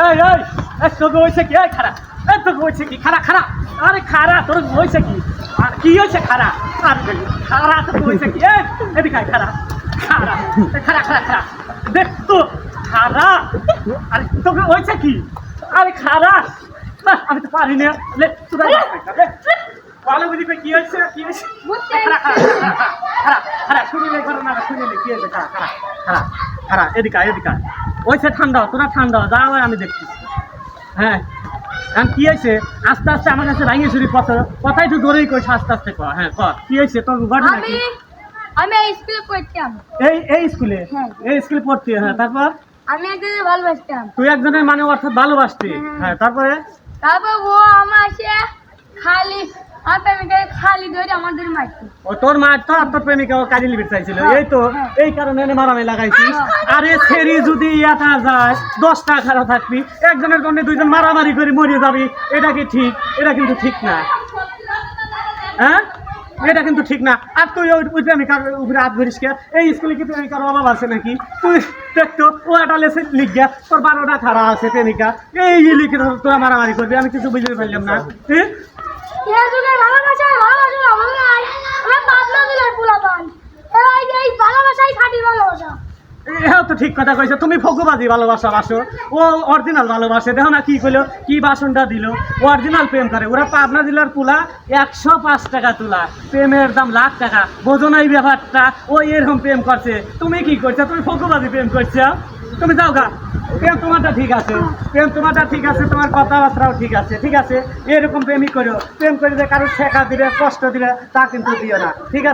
এই এই তোকে হয়েছে কি? খারা এই তোকে হয়েছে কি? খারা খারা আরে খারা তোর হয়েছে কি? আর কি হয়েছে খারা আর খারা তোকে হয়েছে কি? এদিকে আয়, খারা খারা এ, খারা খারা খারা দেখ তো খারা আরে তোকে হয়েছে কি? আরে খারা না, আমি তো পারি না। লে তোরা ভালো বুঝি কি হয়েছে কি হয়েছে খারা খারা খারা খারা খারা শুনিলে করো না শুনিলে কি হয়েছে খারা খারা খারা খারা এদিকে এদিকে আয়। ওইসে ঠান্ডা তোরা ঠান্ডা যা হয় আমি দেখছি হ্যাঁ এখন কি হয়েছে? আস্তে আস্তে আমার কাছে ভাঙিয়ে শুরি কথা কথাই তো দৌড়েই কইস আস্তে আস্তে ক হ্যাঁ ক। কি হয়েছে? তোর ঘটনা কি? আমি এই স্কুলে পড়তাম। এই এই স্কুলে? হ্যাঁ। এই স্কুলে পড়তে হ্যাঁ তারপর? আমি একজনকে ভালোবাসতাম। তুই একজনের মানে অর্থাৎ ভালোবাসতি। হ্যাঁ। হ্যাঁ তারপরে? তারপর ও আমার সে খালি আমার প্রেমিকাকে খালি ধরে আমাদের মারতো ও তোর মা তো আর তোর প্রেমিকা ও কাজে লিবিট চাইছিল হ্যাঁ, এই তো হ্যাঁ। এই কারণে এনে মারামারি লাগাইছিস। হ্যাঁ। আরে। যদি ইয়াটা যায় দশটা খারাপ থাকবি। একজনের জন্য দুইজন মারামারি করে মরে যাবি। এটা কি ঠিক? এটা কিন্তু ঠিক না। হ্যাঁ? এটা কিন্তু ঠিক না। আর তুই ওই ওই প্রেমিকার উপরে হাত ধরিস কে? এই স্কুলে কি প্রেমিকার অভাব আছে নাকি? তুই দেখতো ও একটা লেসে লিখ গিয়া তোর বারোটা খারাপ আছে প্রেমিকা। এই লিখে তোরা মারামারি করবি। আমি কিছু বুঝতে পারলাম না। ভালোবাসা আমার নাই আমরা পাতলা দিলে পোলাপান এই এই ভালোবাসাই খাঁটি ভালোবাসা এও তো ঠিক কথা কইছে, তুমি ফকুবাজি ভালোবাসা, বাসো। ও অরিজিনাল ভালোবাসে। দেখো না কি কইলো, কি বাসনটা দিল। অরিজিনাল প্রেম করে। ওরা পাবনা জেলার পুলা একশো পাঁচ টাকা তোলা। প্রেমের দাম লাখ টাকা। বোঝো না এই ব্যাপারটা, ও এরকম প্রেম করছে। তুমি কি করছ? তুমি ফকুবাজি প্রেম করছ? তুমি যাও গা। প্রেম তোমারটা ঠিক আছে। প্রেম তোমারটা ঠিক আছে, তোমার কথাবার্তাও ঠিক আছে। ঠিক আছে? এরকম প্রেমই করো। প্রেম করে যে কারোর শেখা দিলে কষ্ট দিলে তা কিন্তু দিও না। ঠিক আছে?